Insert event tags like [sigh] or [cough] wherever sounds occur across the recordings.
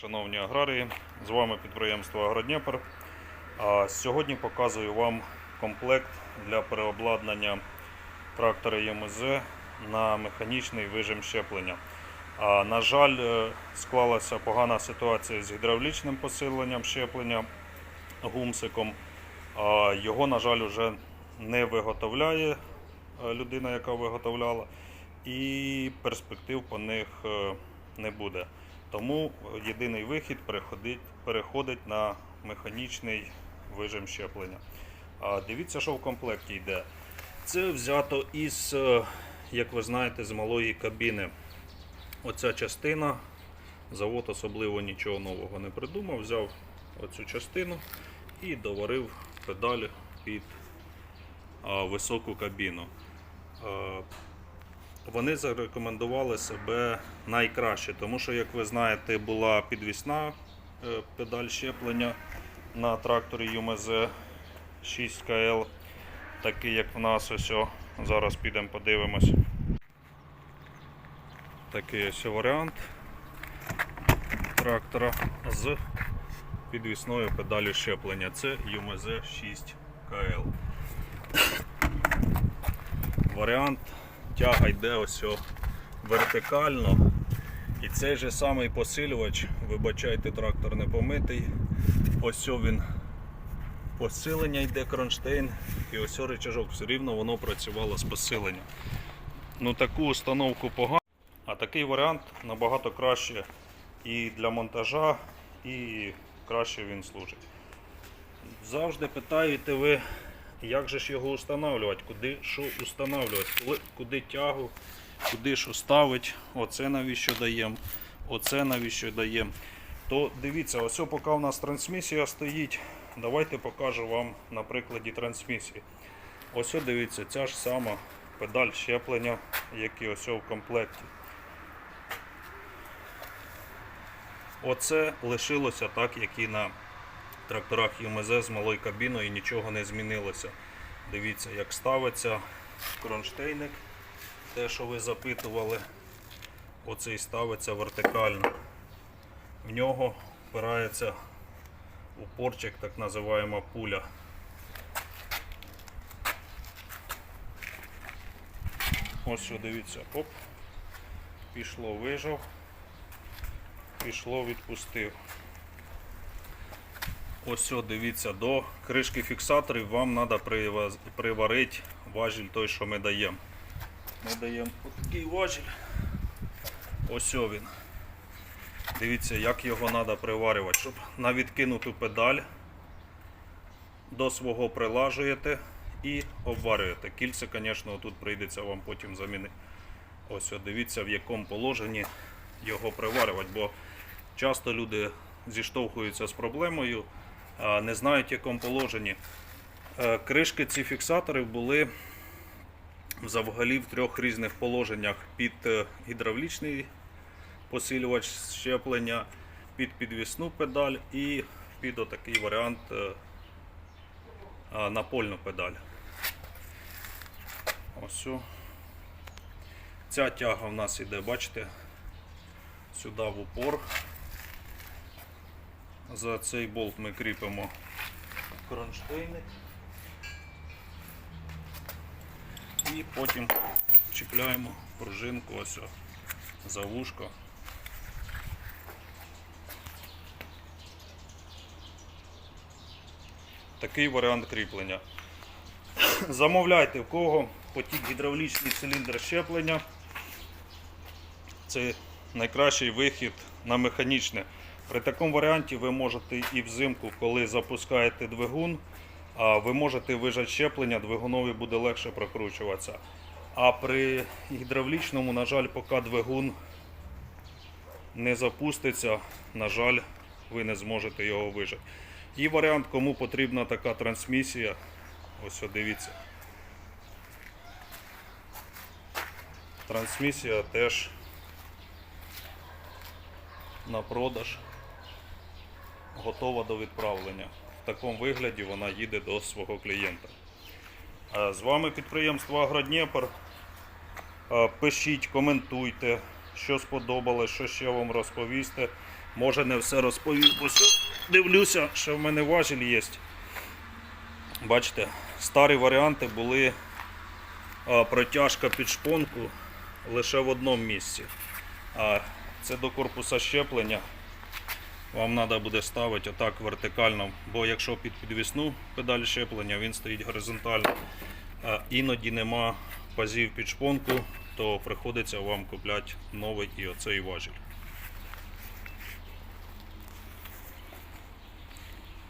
Шановні аграрії, з вами підприємство Агродніпр. Сьогодні показую вам комплект для переобладнання трактора ЄМЗ на механічний вижим щеплення. На жаль, е, склалася погана ситуація з гідравлічним посиленням щеплення гумсиком. Його, на жаль, вже не виготовляє е, людина, яка виготовляла, і перспектив по них е, не буде. Тому єдиний вихід переходить, на механічний вижим щеплення. А дивіться, що в комплекті йде. Це взято із, е, як ви знаєте, з малої кабіни. Оця частина, завод особливо нічого нового не придумав, взяв оцю частину і доварив педаль під високу кабіну. Вони зарекомендували себе найкраще, тому що, як ви знаєте, була підвісна е, педаль щеплення на тракторі ЮМЗ 6КЛ, такий як в нас ось. о. Зараз підемо подивимось. Такий ось варіант трактора з підвісною педалю щеплення. Це ЮМЗ 6КЛ. Варіант тяга йде ось вертикально. І цей же самий посилювач, вибачайте, трактор не помитий. Ось він посилення йде кронштейн і ось о рычажок. Все рівно воно працювало з посиленням. Ну таку установку погано, а такий варіант набагато краще і для монтажа, і краще він служить. Завжди питаєте ви, як же ж його встановлювати, куди що встановлювати, куди тягу, куди що ставить, оце навіщо даємо, оце навіщо даємо. То дивіться, ось поки у нас трансмісія стоїть, давайте покажу вам на прикладі трансмісії. Ось дивіться, ця ж сама педаль щеплення, як і ось в комплекті. Оце лишилося так, як і на тракторах ЮМЗ з малою кабіною нічого не змінилося. Дивіться, як ставиться кронштейник, те, що ви запитували, оцей ставиться вертикально. В нього впирається упорчик, так називаємо пуля. Ось що дивіться, оп, пішло, вижав, пішло, відпустив. Ось що, дивіться, до кришки фіксаторів вам треба приварити важіль той, що ми даємо. Ми даємо такий важіль. Ось о він. Дивіться, як його треба приварювати, щоб на відкинуту педаль до свого прилажуєте і обварюєте. Кільце, звісно, тут прийдеться вам потім замінити. Ось о, дивіться, в якому положенні його приварювати, бо часто люди зіштовхуються з проблемою, не знають, в якому положенні. Е, Кришки ці фіксатори були взагалі в трьох різних положеннях під е, гідравлічний посилювач щеплення, під підвісну педаль і під отакий варіант е, напольну педаль. Ось. Ця тяга в нас іде, бачите, сюди в упор. За цей болт ми кріпимо кронштейник. І потім чіпляємо пружинку ось за вушко. Такий варіант кріплення. [coughs] Замовляйте в кого потік гідравлічний циліндр щеплення. Це найкращий вихід на механічне. При такому варіанті ви можете і взимку, коли запускаєте двигун, ви можете вижати щеплення, двигунові буде легше прокручуватися. А при гідравлічному, на жаль, поки двигун не запуститься, на жаль, ви не зможете його вижати. І варіант, кому потрібна така трансмісія, ось дивіться. Трансмісія теж на продаж готова до відправлення. В такому вигляді вона їде до свого клієнта. З вами підприємство Агродніпр. Пишіть, коментуйте, що сподобалось, що ще вам розповісти. Може не все розповів. Ось дивлюся, що в мене важіль є. Бачите, старі варіанти були протяжка під шпонку лише в одному місці. Це до корпуса щеплення. Вам треба буде ставити отак вертикально, бо якщо під підвісну педаль щеплення, він стоїть горизонтально. А іноді нема пазів під шпонку, то приходиться вам купляти новий і оцей важіль.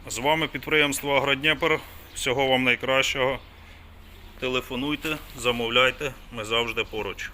З вами підприємство Агродніпр. Всього вам найкращого. Телефонуйте, замовляйте, ми завжди поруч.